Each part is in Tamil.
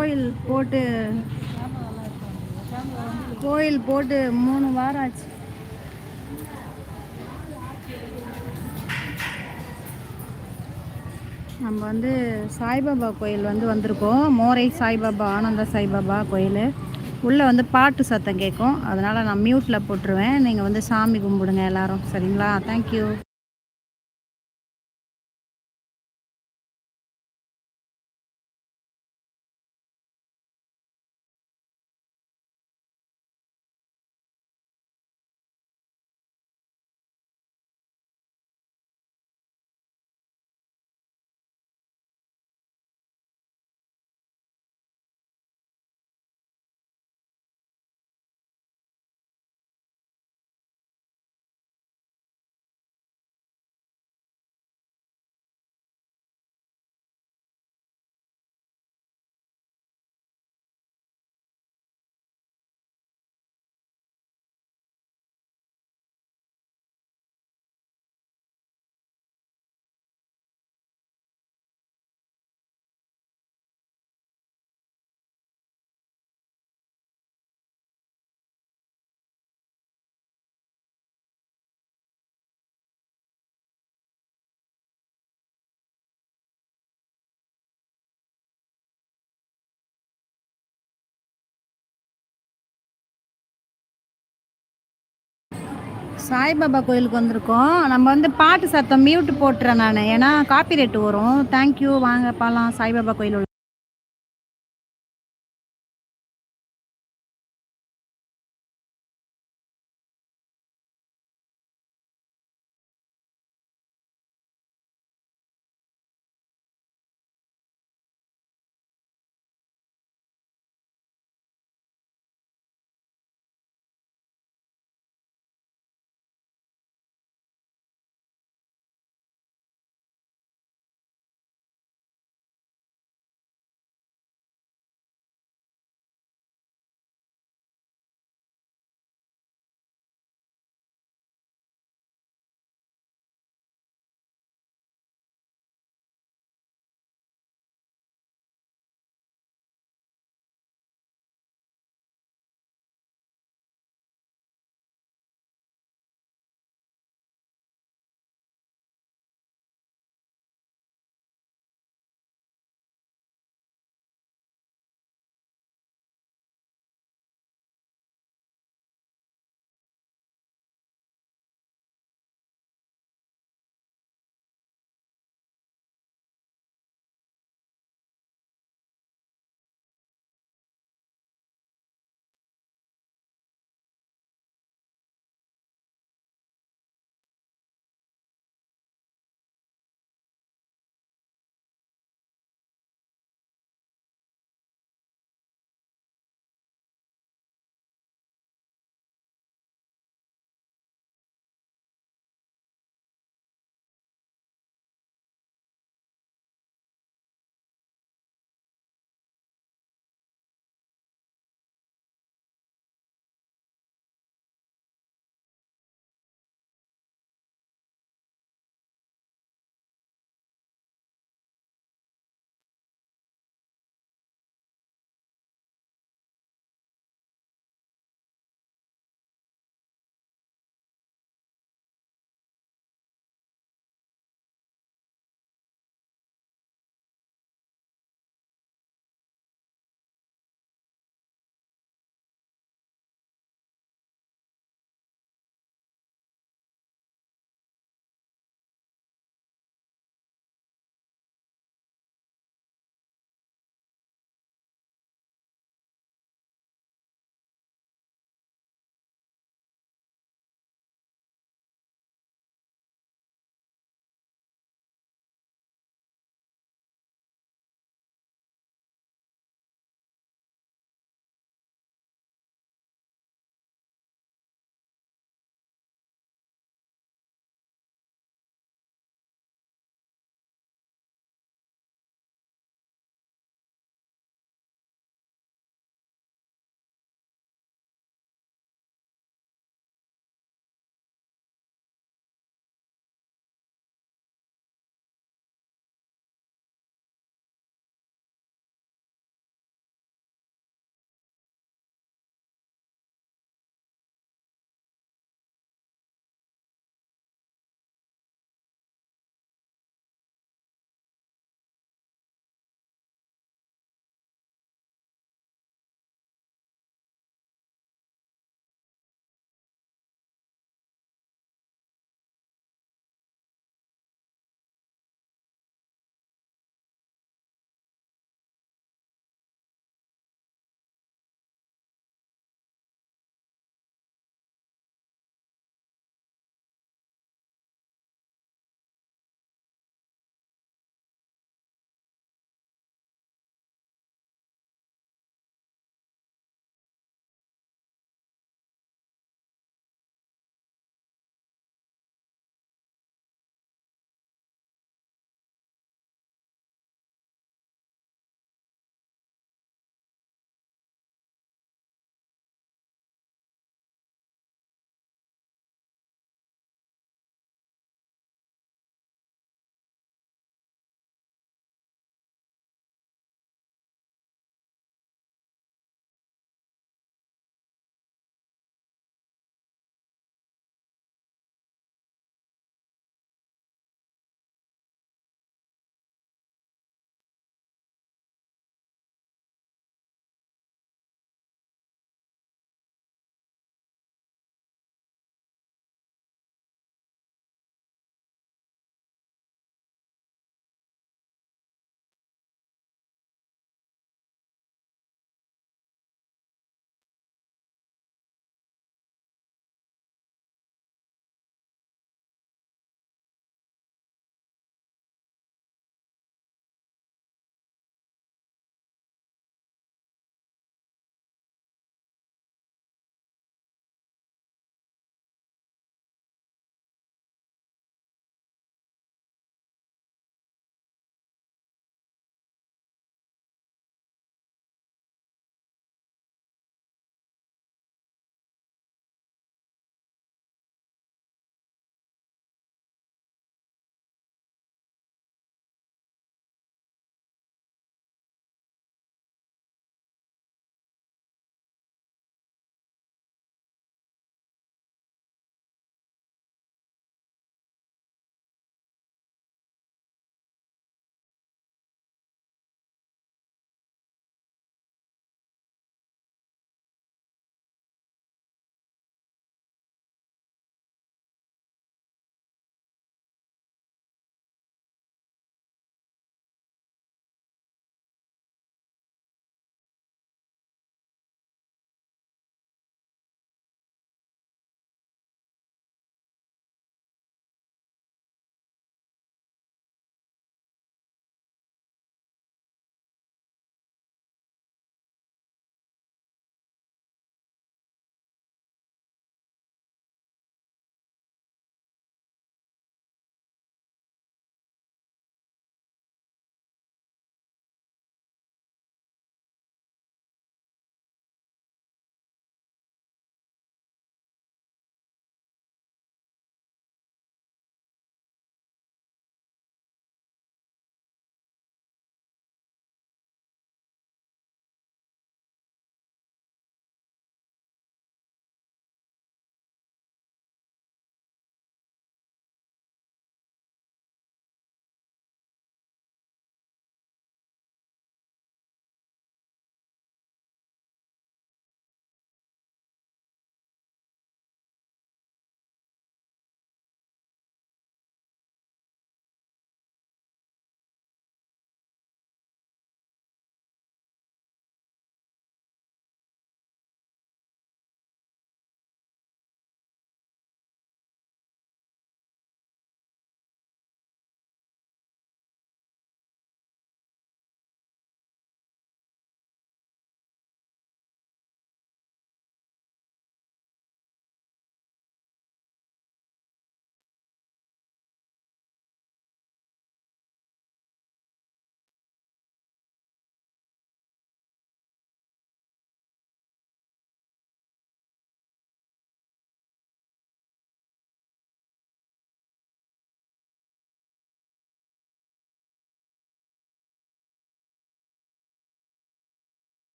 கோயில் போட்டு கோயில் போட்டு மூணு வாரம் ஆச்சு. நம்ம வந்து சாய்பாபா கோயில் வந்து வந்திருக்கோம். மோரை சாய்பாபா ஆனந்த சாய்பாபா கோயில். உள்ளே வந்து பாட்டு சத்தம் கேட்கும். அதனால் நான் மியூட்டில் போட்டுருவேன். நீங்கள் வந்து சாமி கும்பிடுங்க எல்லாரும். சரிங்களா? தேங்க்யூ சாய்பாபா கோயிலுக்கு வந்திருக்கோம். நம்ம வந்து பாட்டு சத்தம் மியூட் போட்டுறேன் நான். ஏன்னா காப்பி ரேட்டு வரும் தேங்க்யூ வாங்க பாலாம். சாய்பாபா கோயில்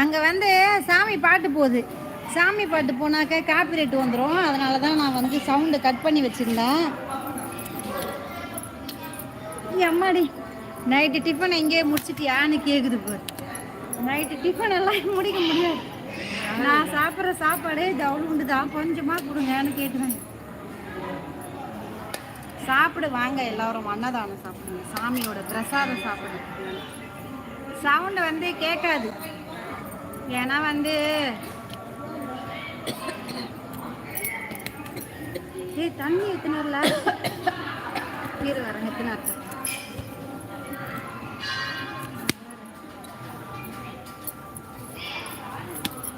அங்கே வந்து சாமி பாட்டு போகுது. சாமி பாட்டு போனாக்க காப்பிரைட் வந்துடும் அதனால தான் நான் வந்து சவுண்டு கட் பண்ணி வச்சுருந்தேன். அம்மாடி நைட்டு டிஃபன் எங்கேயே முடிச்சிட்டியான்னு கேட்குது போ நைட்டு டிஃபன் எல்லாம் முடிக்க முடியாது. நான் சாப்பிட்ற சாப்பாடே ஜவுளு உண்டு தான். கொஞ்சமாக கொடுங்கன்னு கேட்டுவேன். சாப்பிடு வாங்க. எல்லாரும் அன்னதானம் சாப்பிடுங்க. சாமியோட பிரசாதம் சாப்பிடுங்க. சவுண்டு வந்து கேட்காது. ஏன்னா வந்து ஏய் தண்ணி எத்தனார்ல நீர் வரேன் எத்தனார்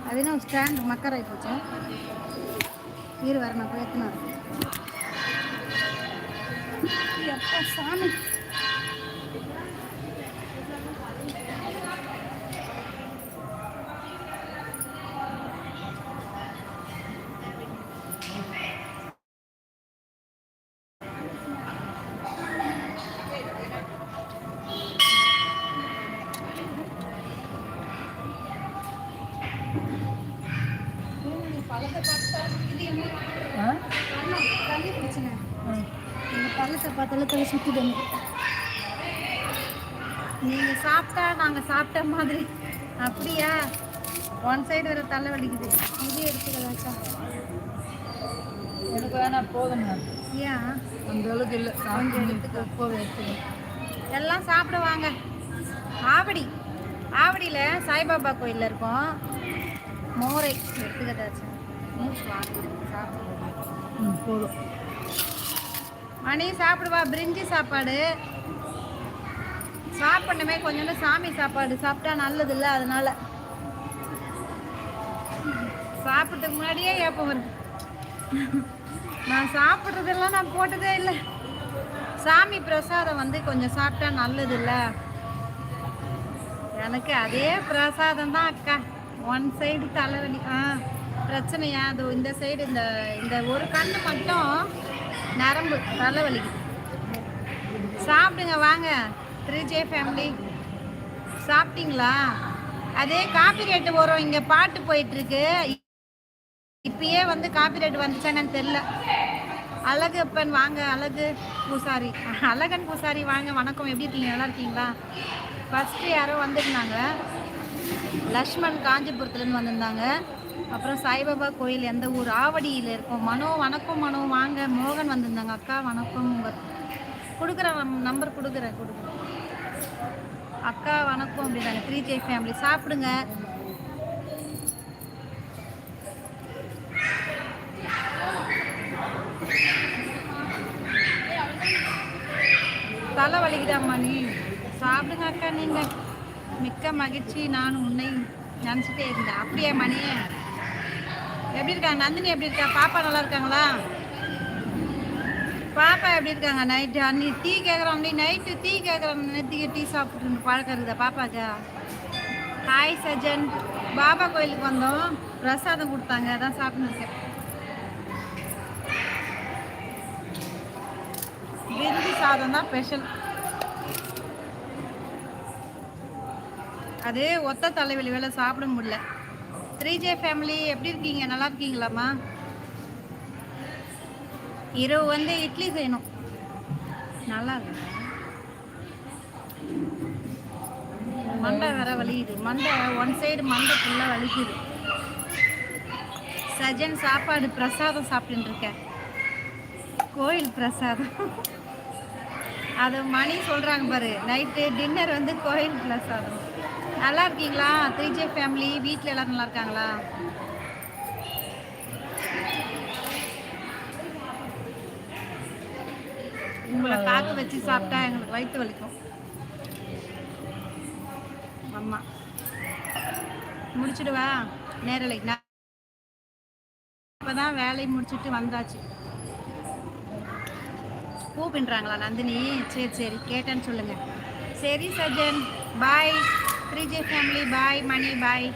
அது என்ன ஸ்டாண்ட் மக்கர் ஆகி போச்சு? இரு அப்போ நான் எப்பா சாமி சாப்பிட்ட மாதிரி. அப்படியா? ஒன் சைடு வேற தலை வலிக்குது. இது எடுத்துக்கலாச்சா எனக்கு வேணாம் போதும் ஏன்? அந்த அளவுக்கு இல்லை. கொஞ்சம் எடுத்துக்க. எப்போவே எடுத்துக்க. எல்லாம் சாப்பிட வாங்க. ஆவடி. ஆவடியில் சாய்பாபா கோயிலில் இருக்கோம். மோரை எடுத்துக்கதாச்சு மூச்சு வாங்க சாப்பிடுங்க ம் போதும். மணி சாப்பிடுவா. பிரிஞ்சி சாப்பாடு. சாப்பிடணுமே கொஞ்சோண்டு சாமி சாப்பாடு சாப்பிட்டா நல்லது இல்லை அதனால. சாப்பிட்டதுக்கு முன்னாடியே ஏப்பம் வருது. நான் சாப்பிட்றதெல்லாம் நான் போட்டதே இல்லை. சாமி பிரசாதம் வந்து கொஞ்சம் சாப்பிட்டா நல்லது இல்லை எனக்கு அதே பிரசாதம் தான் அக்கா. ஒன் சைடு தலைவலி ஆ பிரச்சனையா? அது இந்த சைடு இந்த இந்த ஒரு கண்ணு மட்டும் நரம்பு தலைவலிக்குது சாப்பிடுங்க வாங்க. த்ரீ ஜே ஃபேமிலி சாப்பிட்டீங்களா? அதே காப்பி ரேட்டு வரும். இங்கே பாட்டு போயிட்டுருக்கு. இப்பயே வந்து காப்பி ரேட் வந்துச்சானு தெரில அழகு அப்பன் வாங்க. அழகு பூசாரி. அழகன் பூசாரி வாங்க. வணக்கம். எப்படி இருக்கீங்க? நல்லா இருக்கீங்களா? ஃபஸ்ட்டு யாரோ வந்திருந்தாங்க. லக்ஷ்மண் காஞ்சிபுரத்துலேருந்து வந்திருந்தாங்க. அப்புறம் சாய்பாபா கோயில் எந்த ஊர்? ஆவடியில் இருக்கும். மனோ வணக்கம் மனோ. வாங்க. மோகன் வந்திருந்தாங்க. அக்கா வணக்கம். உங்கள் கொடுக்குறேன் நம்பர் கொடுக்குறேன் கொடுக்குறேன். அக்கா வணக்கம் அப்படின்னாங்க த்ரீ ஜே ஃபேமிலி சாப்பிடுங்க. தலை வலிக்குதாம்மா நீ? சாப்பிடுங்க அக்கா நீங்கள் மிக்க மகிழ்ச்சி. நான் உன்னை நினச்சிட்டே இருந்தேன். அப்படியே மணி எப்படி இருக்காங்க நந்தினி எப்படி இருக்கா? பாப்பா நல்லா இருக்காங்களா? பாப்பா எப்படி இருக்காங்க? நைட்டு அன்னி டீ கேட்குறாங்க நைட்டு டீ கேட்குறோம் நேற்றுக்கு டீ சாப்பிட்டு பழக்கம் இருக்குதா. பாப்பாக்கா. ஹாய் சஜன் பாபா கோயிலுக்கு வந்தோம். பிரசாதம் கொடுத்தாங்க. அதான் சாப்பிட்டுருக்கேன் விருந்து சாதம் தான் ஸ்பெஷல் அது ஒத்த தலைவலி வேலை சாப்பிட முடியல. த்ரீ ஜே ஃபேமிலி எப்படி இருக்கீங்க? நல்லா இருக்கீங்களாம்மா? இரவு வந்து இட்லி செய்யணும். நல்லா இருக்கு மண்டை வேற வலிக்குது. மண்டை ஒன் சைடு மண்டை ஃபுல்லாக வலிக்குது. சஜன் சாப்பாடு பிரசாதம் சாப்பிட்டுட்டு இருக்கேன் கோயில் பிரசாதம். அது மணி சொல்கிறாங்க பாரு. நைட்டு டின்னர் வந்து கோயில் பிரசாதம். நல்லா இருக்கீங்களா? த்ரீ ஜே ஃபேமிலி வீட்டில் எல்லோரும் நல்லா இருக்காங்களா? உங்களை காக்க வச்சு சாப்பிட்டா எங்களுக்கு வயிற்று வலிக்கும். அம்மா. முடிச்சிடுவா? நேரலை. நான் இப்போதான் வேலையை முடிச்சுட்டு வந்தாச்சு. பூ பின்னுறாங்களா நந்தினி? சரி சரி. கேட்டேன்னு சொல்லுங்க. சரி சஜன். பாய் த்ரீஜே ஃபேமிலி பாய் மணி. பாய்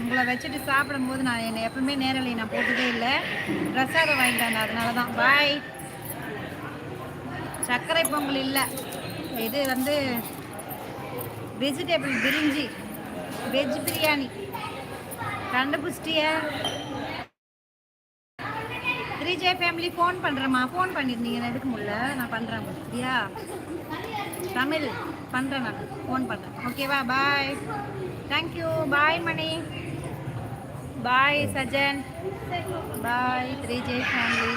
உங்களை வச்சுட்டு சாப்பிடும்போது நான் என்னை எப்பவுமே நேரலை நான் போட்டதே இல்லை. பிரசாதம் வாங்கிட்டேன் அதனால தான் பாய் சர்க்கரை பொங்கல் இல்லை. இது வந்து வெஜிடபிள் பிரிஞ்சி வெஜ் பிரியாணி. கண்டுபிடிச்சிட்டிய. த்ரீ ஜே ஃபேமிலி ஃபோன் பண்ணுறேம்மா ஃபோன் பண்ணியிருந்தீங்க எடுக்க முடியல நான் பண்ணுறேன் புஸ்தியா தமிழ் பண்ணுறேன் நான். ஃபோன் பண்ணுறேன் ஓகேவா bye thank you bye Mani. Bye Sajan. Bye three J family